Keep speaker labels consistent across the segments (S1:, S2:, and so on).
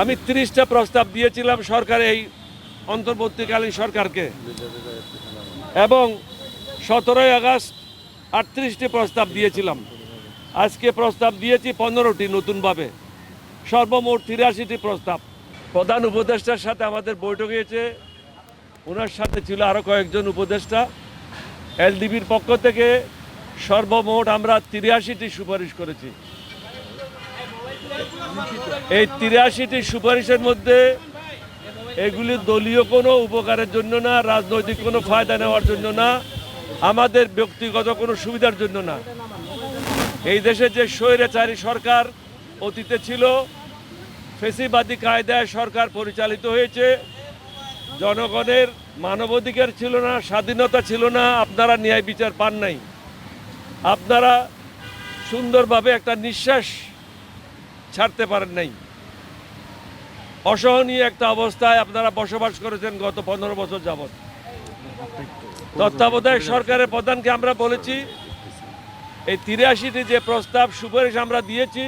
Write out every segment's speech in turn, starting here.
S1: আমি তিরিশটা প্রস্তাব দিয়েছিলাম সরকার এই অন্তর্বর্তীকালীন সরকারকে। এবং সতেরোই আগস্ট আটত্রিশটি প্রস্তাব দিয়েছিলাম। আজকে প্রস্তাব দিয়েছি পনেরোটি নতুনভাবে। সর্বমোট তিরাশিটি প্রস্তাব। প্রধান উপদেষ্টার সাথে আমাদের বৈঠক হয়েছে। ওনার সাথে ছিল আরও কয়েকজন উপদেষ্টা। এলডিবির পক্ষ থেকে সর্বমোট আমরা তিরাশিটি সুপারিশ করেছি। এই তিরাশিটি সুপারিশের মধ্যে এগুলি দলীয় কোনো উপকারের জন্য না, রাজনৈতিক কোনো ফায়দা নেওয়ার জন্য না, আমাদের ব্যক্তিগত কোনো সুবিধার জন্য না। এই দেশে যে স্বৈরাচারী সরকার অতীতে ছিল, ফেসিবাদী কায়দায় সরকার পরিচালিত হয়েছে, জনগণের মানবাধিকার ছিল না, স্বাধীনতা ছিল না, আপনারা ন্যায় বিচার পান নাই। আপনারা সুন্দরভাবে একটা নিঃশ্বাস ছাড়তে পারেন নাই। অসহনীয় একটা অবস্থায় আপনারা বসবাস করেছেন গত পনেরো বছর যাবৎ। তত্ত্বাবধায়ক সরকারের প্রধানকে আমরা বলেছি এই তিরাশিটি যে প্রস্তাব সুপারিশ আমরা দিয়েছি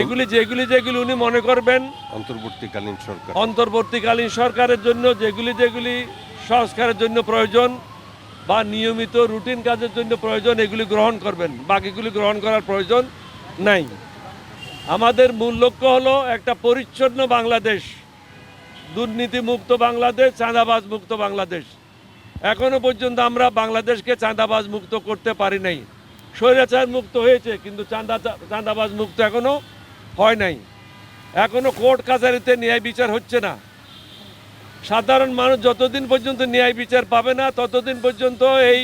S1: এগুলি যেগুলি যেগুলি উনি মনে করবেন
S2: অন্তর্বর্তীকালীন সরকার।
S1: অন্তর্বর্তীকালীন সরকারের জন্য যেগুলি যেগুলি সংস্কারের জন্য প্রয়োজন বা নিয়মিত রুটিন কাজের জন্য প্রয়োজন এগুলি গ্রহণ করবেন। বাকিগুলি গ্রহণ করার প্রয়োজন। নাই। আমাদের মূল লক্ষ্য হলো একটা পরিচ্ছন্ন বাংলাদেশ, দুর্নীতিমুক্ত বাংলাদেশ চাঁদাবাজ মুক্ত বাংলাদেশ। এখনও পর্যন্ত আমরা বাংলাদেশকে চাঁদাবাজ মুক্ত করতে পারি নাই। স্বৈরাচার মুক্ত হয়েছে, কিন্তু চাঁদা চাঁদাবাজ মুক্ত এখনও হয় নাই। এখনও কোর্ট কাছারিতে ন্যায় বিচার হচ্ছে না। সাধারণ মানুষ যতদিন পর্যন্ত ন্যায় বিচার পাবে না, ততদিন পর্যন্ত এই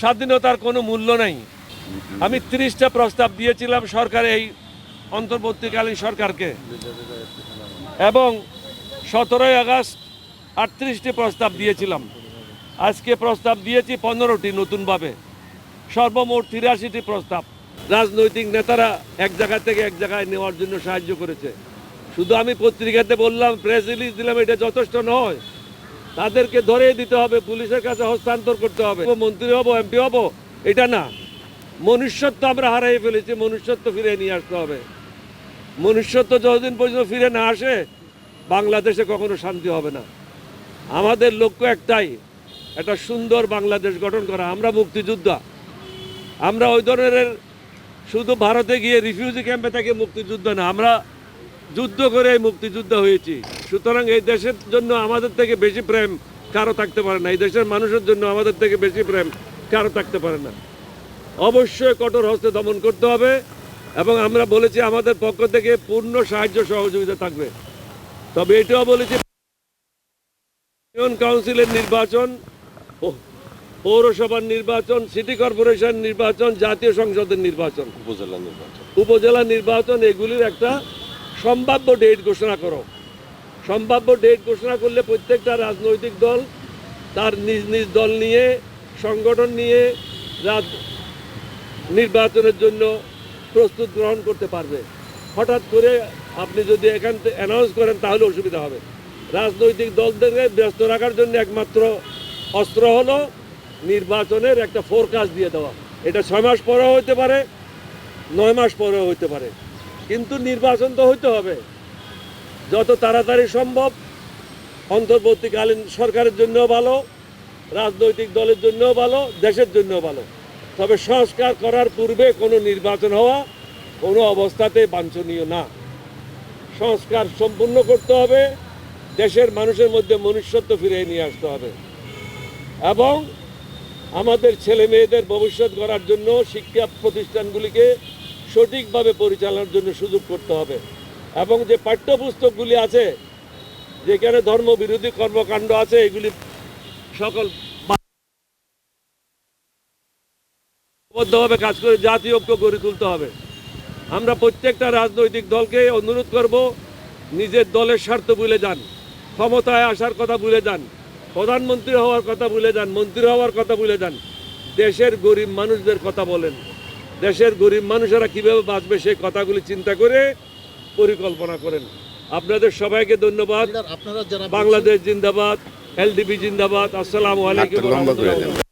S1: স্বাধীনতার কোনো মূল্য নাই। আমি তিরিশটা প্রস্তাব দিয়েছিলাম সরকার এই অন্তর্বর্তীকালীন সরকারকে। এবং সতেরোই আগস্ট আটত্রিশটি প্রস্তাব দিয়েছিলাম। আজকে প্রস্তাব দিয়েছি পনেরোটি নতুনভাবে। সর্বমোট তিরাশিটি প্রস্তাব। রাজনৈতিক নেতারা এক জায়গা থেকে এক জায়গায় নেওয়ার জন্য সাহায্য করেছে। শুধু আমি পত্রিকাতে বললাম প্রেস রিলিজ দিলাম, এটা যথেষ্ট নয়। তাদেরকে ধরে দিতে হবে, পুলিশের কাছে হস্তান্তর করতে হবে। মন্ত্রী হব এমপি হব, এটা না। মনুষ্যত্ব আমরা হারাই ফেলেছি, মনুষ্যত্ব ফিরে নিয়ে আসতে হবে। মনুষ্যত্ব যতদিন পর্যন্ত ফিরে না আসে, বাংলাদেশে কখনো শান্তি হবে না। আমাদের লক্ষ্য একটাই, একটা সুন্দর বাংলাদেশ গঠন করা। আমরা মুক্তিযোদ্ধা। আমরা ওই ধরনের শুধু ভারতে গিয়ে রিফিউজি ক্যাম্পে থেকে মুক্তিযুদ্ধ না, আমরা যুদ্ধ করে মুক্তিযুদ্ধ হয়েছি। সুতরাং এই দেশের জন্য আমাদের থেকে বেশি প্রেম কারও থাকতে পারে না। এই দেশের মানুষের জন্য আমাদের থেকে বেশি প্রেম কারও থাকতে পারে না। অবশ্যই কঠোর হস্তে দমন করতে হবে এবং আমরা বলেছি আমাদের পক্ষ থেকে পূর্ণ সাহায্য সহযোগিতা থাকবে। তবে এটাও বলেছি ইউনিয়ন কাউন্সিলের নির্বাচন পৌরসভার নির্বাচন সিটি কর্পোরেশন নির্বাচন জাতীয় সংসদের নির্বাচন।
S2: উপজেলা নির্বাচন।
S1: উপজেলা নির্বাচন এগুলির একটা সম্ভাব্য ডেট ঘোষণা করো। সম্ভাব্য ডেট ঘোষণা করলে প্রত্যেকটা রাজনৈতিক দল তার নিজ নিজ দল নিয়ে সংগঠন নিয়ে রাজ নির্বাচনের জন্য প্রস্তুত গ্রহণ করতে পারবে। হঠাৎ করে আপনি যদি এখান থেকে অ্যানাউন্স করেন, তাহলে অসুবিধা হবে। রাজনৈতিক দলদেরকে ব্যস্ত রাখার জন্য একমাত্র অস্ত্র হলো নির্বাচনের একটা ফোরকাস্ট দিয়ে দেওয়া। এটা ছয় মাস পরেও হতে পারে, নয় মাস পরেও হতে পারে। কিন্তু নির্বাচন তো হইতে হবে। যত তাড়াতাড়ি সম্ভব, অন্তর্বর্তীকালীন সরকারের জন্য ভালো, রাজনৈতিক দলের জন্যও ভালো, দেশের জন্যও ভালো। তবে সংস্কার করার পূর্বে কোনো নির্বাচন হওয়া, কোনো অবস্থাতে বাঞ্ছনীয় না। সংস্কার সম্পূর্ণ করতে হবে, দেশের মানুষের মধ্যে মনুষ্যত্ব ফিরিয়ে নিয়ে আসতে হবে। এবং আমাদের ছেলে মেয়েদের ভবিষ্যৎ গড়ার জন্য শিক্ষা প্রতিষ্ঠানগুলিকে সঠিকভাবে পরিচালনার জন্য সুযোগ করতে হবে। এবং যে পাঠ্যপুস্তকগুলি আছে, যেখানে ধর্ম বিরোধী কর্মকাণ্ড আছে, এগুলি সকল বদ্ধভাবে কাজ করে জাতীয় ঐক্য গড়ে তুলতে হবে। আমরা প্রত্যেকটা রাজনৈতিক দলকে অনুরোধ করব নিজের দলের স্বার্থ ভুলে যান ক্ষমতায় আসার কথা ভুলে যান প্রধানমন্ত্রী হওয়ার কথা ভুলে যান মন্ত্রী হওয়ার কথা ভুলে যান। দেশের গরিব মানুষদের কথা বলেন। দেশের গরিব মানুষেরা কীভাবে বাঁচবে সেই কথাগুলি চিন্তা করে পরিকল্পনা করেন। আপনাদের সবাইকে ধন্যবাদ।
S3: আপনারা
S1: বাংলাদেশ জিন্দাবাদ এলডিপি জিন্দাবাদ। আসসালামু আলাইকুম